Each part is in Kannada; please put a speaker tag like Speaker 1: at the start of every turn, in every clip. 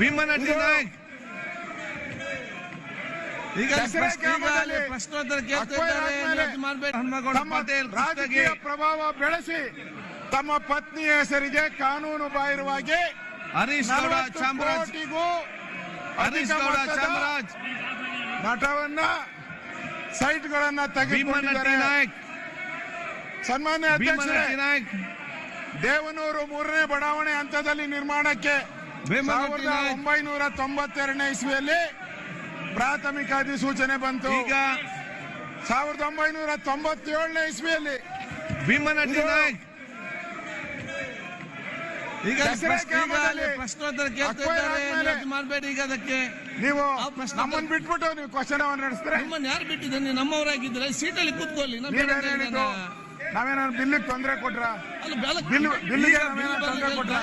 Speaker 1: ಭೀಮನಟ್ಟಿ ನಾಯಕ್ ಈಗ ಪ್ರಶ್ನೋತ್ತರ
Speaker 2: ರಾಜಕೀಯ ಪ್ರಭಾವ ಬೆಳೆಸಿ ತಮ್ಮ ಪತ್ನಿಯ ಹೆಸರಿಗೆ ಕಾನೂನು ಬಾಹಿರವಾಗಿ
Speaker 1: ಹರೀಶ್ ಗೌಡ ಚಾಮರಾಜ್. ಹರೀಶ್ ಗೌಡ ಚಾಮರಾಜ್.
Speaker 2: ಮಠವನ್ನ ಸೈಟ್ಗಳನ್ನ ತೆಗೆದುಕೊಂಡಿದ್ದಾರೆ.
Speaker 1: ನಾಯಕ್
Speaker 2: ಸನ್ಮಾನ್ಯ ಅಧ್ಯಕ್ಷರೇ ದೇವನೂರು ಮೂರನೇ ಬಡಾವಣೆ ಹಂತದಲ್ಲಿ ನಿರ್ಮಾಣಕ್ಕೆ ಸಾವಿರದ ಒಂಬೈನೂರ ತೊಂಬತ್ತೆರಡನೇ ಇಸ್ವಿಯಲ್ಲಿ ಪ್ರಾಥಮಿಕ ಅಧಿಸೂಚನೆ ಬಂತು.
Speaker 1: ಈಗ
Speaker 2: ಸಾವಿರದ ಒಂಬೈನೂರ ತೊಂಬತ್ತೇಳನೇ ಇಸ್ವಿಯಲ್ಲಿ
Speaker 1: ಭೀಮನಟ್ಟಿ
Speaker 2: ಇದು-
Speaker 1: ನಾಯಕ್ ಈಗ ಪ್ರಶ್ನೋತ್ತರ ಮಾಡಬೇಡಿ ಈಗ ಅದಕ್ಕೆ?
Speaker 2: ನೀವು ನಮ್ಮನ್ನ ಬಿಟ್ಬಿಟ್ಟು ನೀವು ಕ್ವಶನ್ ನಡೆಸ್ತಾರೆ?
Speaker 1: ನಿಮ್ಮನ್ನ ಯಾರು ಬಿಟ್ಟಿದ್ದೀನಿ ನಮ್ಮವರಾಗಿದ್ರೆ ಸೀಟಲ್ಲಿ ಕೂತ್ಕೊಳ್ಳಿ ನಾನು
Speaker 2: ನೀವೇನ್ ಬಿಲ್ಲಿಗೆ ತೊಂದರೆ ಕೊಟ್ರ? ಬಿಲ್ ಬಿಲ್ಲಿಗೆ
Speaker 1: ಬಿಲ್
Speaker 2: ತೊಂದರೆ ಕೊಟ್ರ?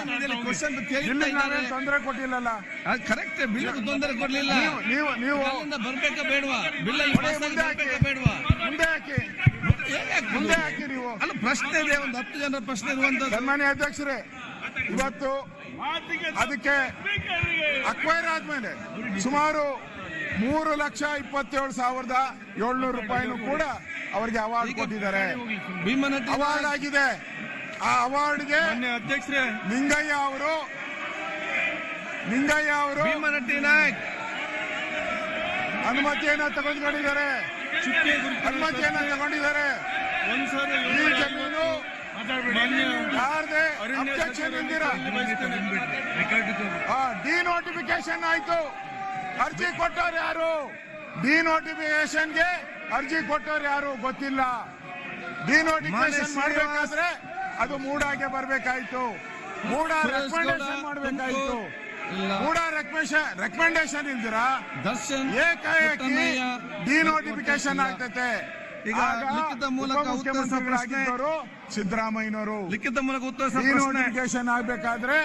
Speaker 2: ಬಿಲ್ಲಿಗೆ. ನಾವೇನು ತೊಂದರೆ ಕೊಟ್ಟಿಲ್ಲಲ್ಲ?
Speaker 1: ಅದು ಕರೆಕ್ಟ್. ಬಿಲ್ ತೊಂದರೆ ಕೊಡ್ಲಿಲ್ಲ.
Speaker 2: ನೀವು ನೀವು
Speaker 1: ಬರ್ಬೇಕಾ ಬೇಡವಾ? ಬಿಲ್
Speaker 2: ಮುಂದೆ ಹಾಕಿ.
Speaker 1: ಬೇಡವಾ?
Speaker 2: ಮುಂದೆ ಹಾಕಿ? ಮುಂದೆ ಹಾಕಿ ನೀವು.
Speaker 1: ಅಲ್ಲ ಪ್ರಶ್ನೆ ಇದೆ. ಒಂದು ಹತ್ತು ಜನರ ಪ್ರಶ್ನೆ ಇರುವಂತ
Speaker 2: ಸನ್ಮಾನ್ಯ ಅಧ್ಯಕ್ಷರೇ ಇವತ್ತು ಅದಕ್ಕೆ ಅಕ್ವೈರ್ ಆದ್ಮೇಲೆ ಸುಮಾರು ಮೂರು ಲಕ್ಷ ಇಪ್ಪತ್ತೇಳು ಸಾವಿರದ ಏಳ್ನೂರು ರೂಪಾಯಿನೂ ಕೂಡ ಅವರಿಗೆ ಅವಾರ್ಡ್ ಕೊಟ್ಟಿದ್ದಾರೆ. ಅವಾರ್ಡ್ ಆಗಿದೆ. ಆ ಅವಾರ್ಡ್ಗೆ
Speaker 1: ಅಧ್ಯಕ್ಷರೇ.
Speaker 2: ನಿಂಗಯ್ಯ ಅವರು ನಿಂಗಯ್ಯ ಅವರು ಅನುಮತಿಯನ್ನ ತಗೊಂಡ್ಕೊಂಡಿದ್ದಾರೆ ಅನುಮತಿಯನ್ನ ತಗೊಂಡಿದ್ದಾರೆ. ಈ ಜಮೀನು ಯಾರದೇ ಅಬ್ಜೆಕ್ಷನ್ ಇಲ್ದಿರ. ಡಿನೋಟಿಫಿಕೇಶನ್ ಆಯ್ತು. ಅರ್ಜಿ ಕೊಟ್ಟವ್ರು ಯಾರು? ಡಿನೋಟಿಫಿಕೇಶನ್ಗೆ ಅರ್ಜಿ ಕೊಟ್ಟವ್ರು ಯಾರು ಗೊತ್ತಿಲ್ಲ. ಡಿನೋಟಿಫಿಕೇಶನ್ ಮಾಡಬೇಕಾದ್ರೆ ಅದು ಮೂಡಾಗೆ ಬರಬೇಕಾಯ್ತು. ಮೂಡ ರೆಕಮೆಂಡೇಶನ್ ಮಾಡಬೇಕಾಯ್ತು. ಮೂಡ ರೆಕಮೆಂಡೇಶನ್ ರೆಕಮೆಂಡೇಶನ್ ಇಲ್ದಿರಾ?
Speaker 1: ದರ್ಶನ್
Speaker 2: ಏಕಾಏಕಿ ಡಿನೋಟಿಫಿಕೇಶನ್ ಆಗ್ತೈತೆ.
Speaker 1: ಈಗ ಲಿಖಿತ ಮೂಲಕ
Speaker 2: ಉಪಮುಖ್ಯಮಂತ್ರಿಗಳಾಗಿದ್ದವರು ಸಿದ್ದರಾಮಯ್ಯನವರು.
Speaker 1: ಲಿಖಿತ ಮೂಲಕ ಉತ್ತರ
Speaker 2: ಡಿನೋಟಿಫಿಕೇಶನ್ ಆಗ್ಬೇಕಾದ್ರೆ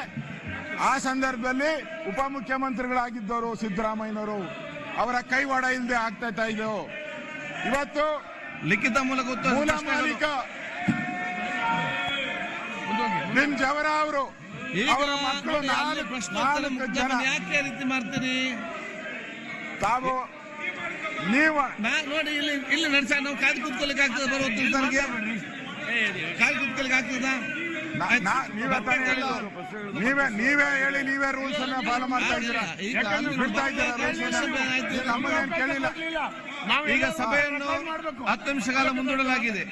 Speaker 2: ಆ ಸಂದರ್ಭದಲ್ಲಿ ಉಪಮುಖ್ಯಮಂತ್ರಿಗಳಾಗಿದ್ದವರು ಸಿದ್ದರಾಮಯ್ಯನವರು ಅವರ ಕೈವಾಡ ಇಲ್ಲದೆ ಆಗ್ತಾ ಇದ್ದವು ಇವತ್ತು
Speaker 1: ಲಿಖಿತ ಮೂಲಕ
Speaker 2: ಮೂಲ. ಮಾಲೀಕ ನಿಮ್ ಜವರ ಅವರು. ಅವರ ಮಕ್ಕಳು ನಾಲ್ಕು ಜನ.
Speaker 1: ಯಾಕೆ ರೀತಿ ಮಾಡ್ತೀರಿ?
Speaker 2: ತಾವು ನೀವು
Speaker 1: ನೋಡಿ ಇಲ್ಲಿ ಇಲ್ಲಿ ನಡೆಸ ನಾವು ಕಾದು ಕೂತ್ಕೊಳ್ಳಿಕ್ಕೆ ಆಗ್ತದ ಬರೋ ಕಾದು ಕೂತ್ಕೊಳ್ಳಿಕ್ಕೆ ಆಗ್ತದ?
Speaker 2: ನೀವೇ. ನೀವೇ ನೀವೇ ಹೇಳಿ ನೀವೇ ರೂಲ್ಸ್ ಅನ್ನ ಫಾಲೋ ಮಾಡ್ತಾ ಇದ್ದೀರಾ?
Speaker 1: ಅಲ್ಲಿ
Speaker 2: ಬಿಡ್ತಾ ಇದ್ದೀರಾ ನಮ್ಮನ್ನೇನ್ ಕೇಳಿಲ್ಲ?
Speaker 1: ಈಗ ಸಭೆಯನ್ನು ಹತ್ತು ನಿಮಿಷ ಕಾಲ ಮುಂದೂಡಲಾಗಿದೆ